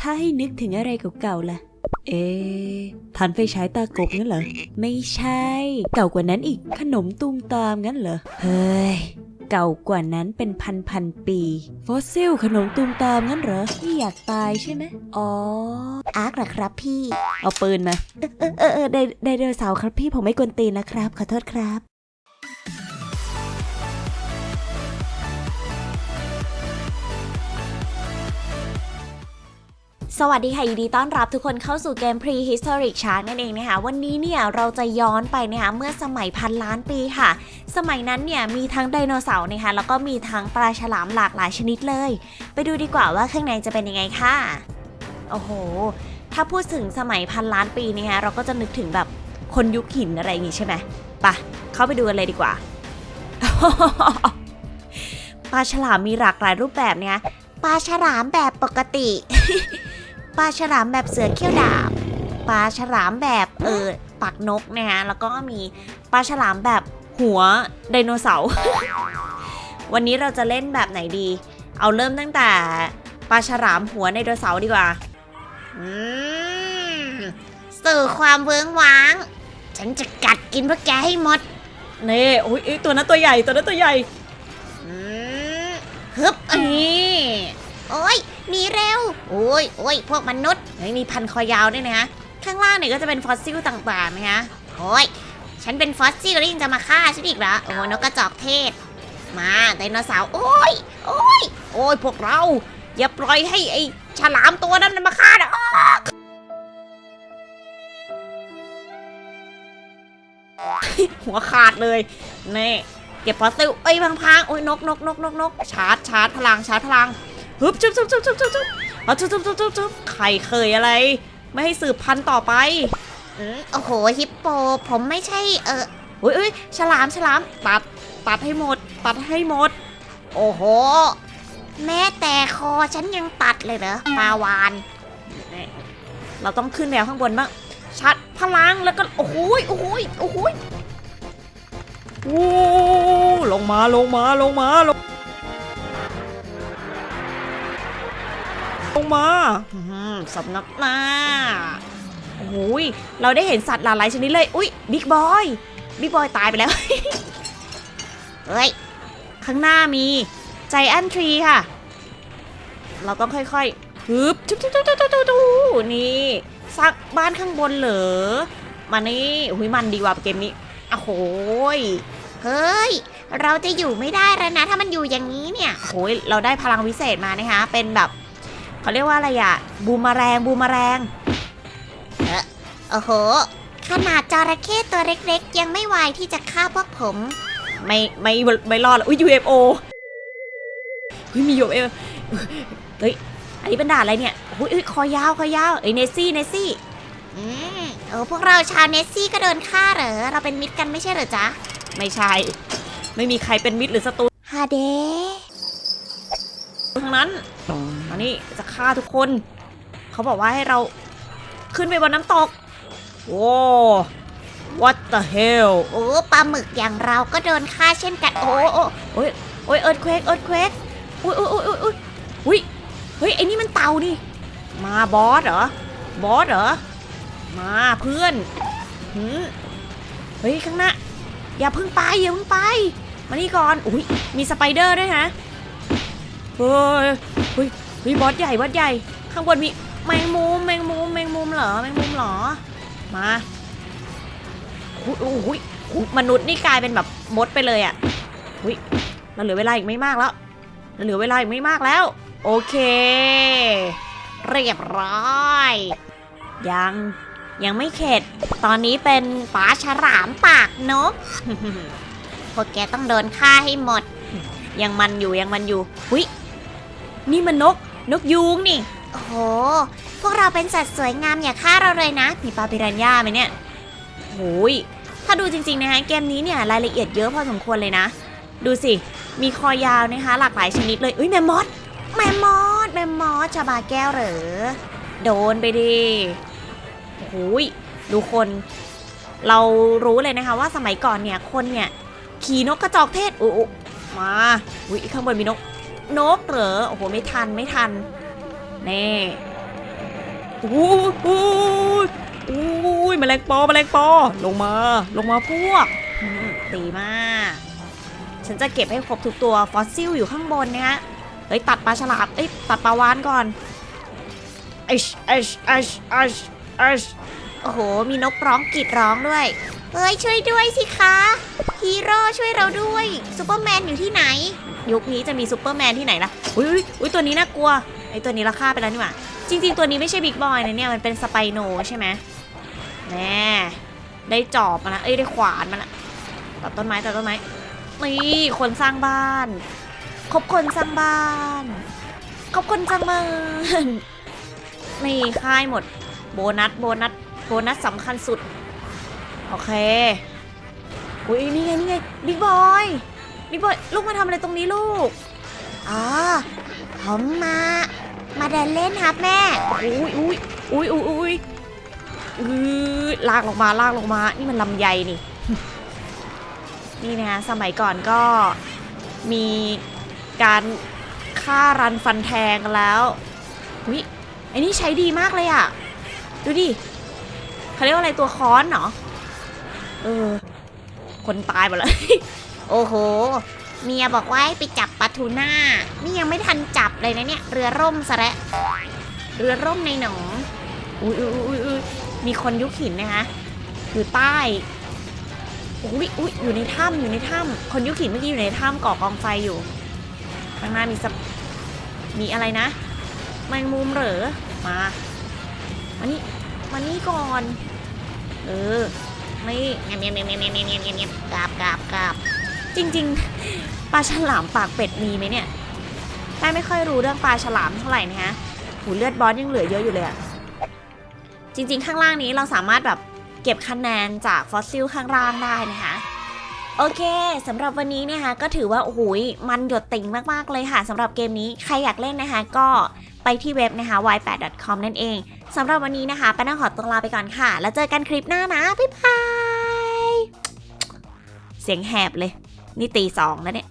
ถ้าให้นึกถึงอะไรเก่าๆล่ะ เอ๊ะทันไฟฉายตากบงั้นเหรอ ไม่ใช่ เก่ากว่านั้นอีก ขนมตูมตามงั้นเหรอ เฮ้ย เก่ากว่านั้นเป็นพันพันๆปี ฟอสซิลขนมตูมตามงั้นเหรอนี่อยากตายใช่ไหมอ๋อ อาร์คเหรอครับพี่ เอาปืนมา เออเออเออไดไดโนเสาร์ครับพี่ผมไม่กวนตีนนะครับ ขอโทษครับ สวัสดีค่ะยินดีต้อนรับทุกคนเข้าสู่เกม Prehistoric Shark นั่นเองนะคะ วันนี้เนี่ยเราจะย้อนไปนะคะเมื่อสมัยพันล้านปีค่ะ สมัยนั้นเนี่ยมีทั้งไดโนเสาร์นะคะแล้วก็มีทั้งปลาฉลามหลากหลายชนิดเลย ไปดูดีกว่าว่าข้างในจะเป็นยังไงค่ะ โอ้โห ถ้าพูดถึงสมัยพันล้านปีนะคะเราก็จะนึกถึงแบบคนยุคหินอะไรอย่างงี้ใช่ไหมไปะเข้าไปดูกันเลยดีกว่าปลาฉลามมีหลากหลายรูปแบบเนี่ยปลาฉลามแบบปกติ ปลาฉลามแบบเสือเขี้ยวดาบปลาฉลามแบบเออปากนกนะคะแล้วก็มีปลาฉลามแบบหัวไดโนเสาร์ วันนี้เราจะเล่นแบบไหนดี เอาเริ่มตั้งแต่ปลาฉลามหัวไดโนเสาร์ดีกว่า อืมสื่อความเวิ้งว้าง ฉันจะกัดกินพวกแกให้หมด นี่โอ้ยเอ้ยตัวนั้นตัวใหญ่ตัวนั้นตัวใหญ่ อืมฮึบอันนี้ โอ้ยหนีเร็ว โอ้ยโอ้ยพวกมนุษย์เฮ้ยมีพันคอยาวด้วยนะข้างล่างเนี่ยก็จะเป็นฟอสซิลต่างๆนะคะโอ้ยฉันเป็นฟอสซิลแล้วยังจะมาฆ่าฉันอีกเหรอโอ้ยนกกระจอกเทศ มาไดโนเสาร์โอ้ยโอ้ยโอ้ยพวกเรา อย่าปล่อยให้ไอ้ฉลามตัวนั้นมันมาฆ่านะหัวขาดเลยนี่เก็บฟอสซิลเอ้ยพังๆโอ้ยนกนกนกนกนกชาร์จชาร์จพลังชาร์จพลัง ฮึบจุ๊บจุ๊บจุ๊บจุ๊บจุ๊บจุ๊บเอาจุ๊บจุ๊บจุ๊บจุ๊บจุ๊บใครเคยอะไร ไม่ให้สืบพันธุ์ต่อไปอืมโอ้โหฮิปโป ผมไม่ใช่เอออุ้ยอุ้ยฉลามฉลามตัดตัดให้หมด ตัดให้หมด โอ้โห แม้แต่คอฉันยังตัดเลยเหรอปลาวานนี่เราต้องขึ้นแนวข้างบนบ้างชัดพลังแล้วก็โอ้โหยโอ้โหยโอ้โหยโอ้ลงมาลงมาลงมาลง ลงมาอื้อหือสำนักหน้าโอ้ยเราได้เห็นสัตว์หลากหลายชนิดเลย อุ้ยบิ๊กบอยบิ๊กบอยตายไปแล้ว เฮ้ย ข้างหน้ามีใจแอนทรีค่ะ เราต้องค่อยๆฮึบจุ๊บจุ๊บจุ๊บจุ๊บจุ๊บจุ๊บนี่สร้างบ้านข้างบนเหรอ มานี่อุ้ยมันดีกว่าเกมนี้โอ้โหยเฮ้ย เราจะอยู่ไม่ได้แล้วนะ ถ้ามันอยู่อย่างนี้เนี่ยโอ้ยเราได้พลังวิเศษมานะคะ เป็นแบบ เขาเรียกว่าอะไรอะบูมแมลงบูมแมลงเออโอ้โห ขนาดจระเข้ตัวเล็กๆ ยังไม่ไหวที่จะฆ่าพวกผม ไม่ไม่ไม่รอดแล้วอุ้ย UFO เฮ้ยมี UFO เฮ้ยอันนี้เป็นด่านอะไรเนี่ยอุ้ยเอ้ยคอยาวคอยาวเอ้ยเนสซี่เนสซี่อืมเออพวกเราชาวเนสซี่ก็โดนฆ่าเหรอเราเป็นมิตรกันไม่ใช่เหรอจ๊ะ ไม่ใช่ ไม่มีใครเป็นมิตรหรือศัตรูฮาเดทั้ง นั้นมานี่จะฆ่าทุกคน เขาบอกว่าให้เราขึ้นไปบนน้ำตกโว้ what the hell โอ้ปลาหมึกอย่างเราก็โดนฆ่าเช่นกัน โอ้โอ้โอ้ยโอ้ยเอิร์ธเควกเอิร์ธเควกอุ้ยอุ้ยอุ้ยอุ้ยอุ้ยอุ้ยเฮ้ยไอ้นี่มันเต่านี่ มาบอสเหรอ บอสเหรอ มาเพื่อนหืมเฮ้ยข้างหน้าอย่าเพิ่งไปอย่าเพิ่งไป มานี่ก่อน อุ้ยมีสไปเดอร์ด้วยฮะ เฮ้ยเฮ้ยเฮ้ยบอสใหญ่บอสใหญ่ ข้างบนมีแมงมุมแมงมุมแมงมุมเหรอแมงมุมเหรอ มาอุ้ยอุ้ยอุ้ยมนุษย์นี่กลายเป็นแบบมดไปเลยอะอุ้ยเราเหลือเวลาอีกไม่มากแล้วเราเหลือเวลาอีกไม่มากแล้ว โอเค เรียบร้อย ยังยังไม่เข็ด ตอนนี้เป็นปลาฉลามปากนกพวกแกต้องโดนฆ่าให้หมด ยังมันอยู่ยังมันอยู่ อุ้ย นี่มันนก นกยูงนี่ โอ้โห พวกเราเป็นสัตว์สวยงามอย่าฆ่าเราเลยนะ มีปลาปิรันย่าไหมเนี่ยโอ้ยถ้าดูจริงๆนะคะเกมนี้เนี่ยรายละเอียดเยอะพอสมควรเลยนะ ดูสิ มีคอยาวนะคะ หลากหลายชนิดเลยอุ้ยแมมมอสแมมมอสแมมมอสชาบาแก้วเหรอ โดนไปดิโอ้ยดูคน เรารู้เลยนะคะว่าสมัยก่อนเนี่ยคนเนี่ยขี่นกกระจอกเทศอุ๊ยอุ๊ยมาอุ้ยข้างบนมีนก นกเหรอ โอ้โห ไม่ทันไม่ทันแน่โอ้ยโอ้ยโอ้ยแมลงปอแมลงปอ ลงมา ลงมาพวกอืมตีมาก ฉันจะเก็บให้ครบทุกตัว ฟอสซิลอยู่ข้างบนนะฮะ เฮ้ย ตัดปลาฉลามเอ้ย ตัดปลาวานก่อนเอชเอชเอชเอชเอชโอ้โห มีนกร้องกรีดร้องด้วย เฮ้ย ช่วยด้วยสิคะ ฮีโร่ช่วยเราด้วยซูเปอร์แมนอยู่ที่ไหน ยุคนี้จะมีซูเปอร์แมนที่ไหนล่ะอุ้ยอุ้ยอุ้ยตัวนี้น่ากลัวไอตัวนี้ราคาไปแล้วนี่หว่าจริง ๆ ตัวนี้ไม่ใช่บิ๊กบอยนะเนี่ยมันเป็นสไปโนใช่ไหมแน่ได้จอบมาละเอ้ยได้ขวานมาละตัดต้นไม้ตัดต้นไม้นี่คนสร้างบ้าน คบคนสร้างบ้านครบคนสร้างบ้านนี่ค่ายหมด โบนัส โบนัส โบนัสสำคัญสุด โอเค อุ้ยนี่ไงนี่ไงบิ๊กบอยบิ๊กบอยลูกมาทำอะไรตรงนี้ลูกอ๋อผมมา มาเดินเล่นครับแม่อุ้ยอุ้ยอุ้ยอุ้ยอุ้ยอือลากลงมาลากลงมา นี่มันลำไยนี่ นี่นะคะสมัยก่อนก็มีการฆ่ารันฟันแทงกันแล้วอุ้ยไอ้นี่ใช้ดีมากเลยอะดูดิเขาเรียกว่าอะไรตัวค้อนเหรอเออ คนตายหมดแล้วโอ้โห เมียบอกว่าให้ไปจับปลาทูน่า นี่ยังไม่ทันจับเลยนะเนี่ย เรือร่มซะแล้วเรือร่มในหนองอุ้ยอุ้ยอุ้ยอุ้ยมีคนยุคหินนะคะอยู่ใต้อุ้ยอุ้ยอยู่ในถ้ำอยู่ในถ้ำคนยุคหินเมื่อกี้อยู่ในถ้ำก่อกองไฟอยู่ ข้างหน้ามีสปมีอะไรนะแมงมุมเหรอ มา มานี่ มานี่ก่อน เออ นี่เงียบเงียบเงียบเงียบเงียบเงียบเงียบเงียบกราบกราบกราบจริง ๆ ปลาฉลามปากเป็ดมีไหมเนี่ยแม่ไม่ค่อยรู้เรื่องปลาฉลามเท่าไหร่นะฮะหูเลือดบอสยังเหลือเยอะอยู่เลยอะจริง ๆ ข้างล่างนี้เราสามารถแบบเก็บคะแนนจากฟอสซิลข้างล่างได้นะคะโอเคสำหรับวันนี้เนะคะก็ถือว่าโอ้โหยมันหยดติ่งมากๆเลยค่ะสำหรับเกมนี้ใครอยากเล่นนะคะ ก็ ไปที่เว็บนะคะ y8.com นั่นเองสำหรับวันนี้นะคะป้าน้าขอตัวลาไปก่อนค่ะ แล้วเจอกันคลิปหน้านะ บ๊ายบาย เสียงแหบเลย นี่ตีสองแล้วเนี่ย